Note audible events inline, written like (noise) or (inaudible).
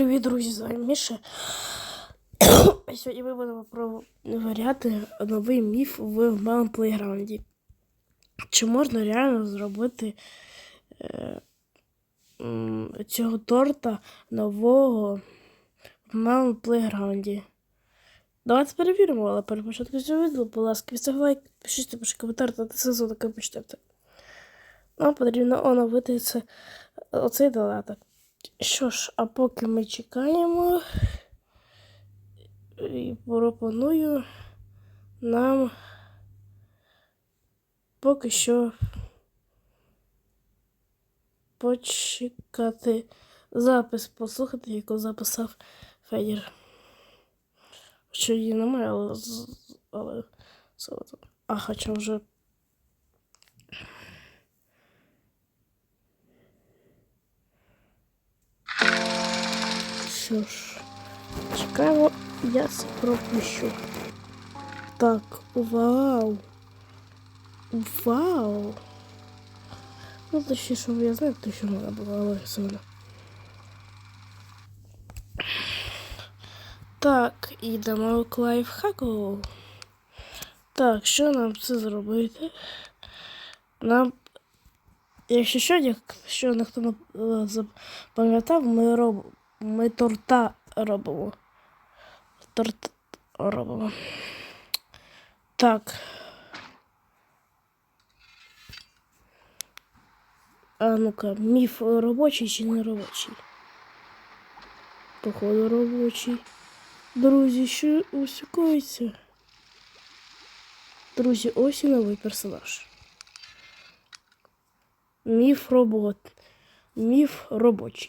Привіт, друзі, з вами Міша. (coughs) Сьогодні ми будемо провіряти новий міф в малому плейграунді. Чи можна реально зробити е, цього торта нового в малому плейграунді? Давайте перевіримо, але перед початком цього відео, будь ласка, став лайк, пишіть пишіть коментар та сезон таке почитайте. Нам потрібно оновити це, оцей додаток. Що ж, а поки ми чекаємо, і пропоную нам поки що почекати запис, послухати, яку записав Федір. Що її немає, але, але. А хоча вже. Що ж, чекаємо, я це пропущу. Так, вау. Вау. Ну, точніше, що я знаю, то що вона була, але все одно. Так, ідемо к лайфхаку. Так, що нам це зробити? Нам, якщо що, якщо ніхто не е, запам'ятав, ми робимо. Ми торта робимо. Торт робимо. Так. А ну-ка, міф робочий чи не робочий? Походу робочий. Друзі, що усікується? Друзі, ось і новий персонаж. Міф робот. Міф робочий.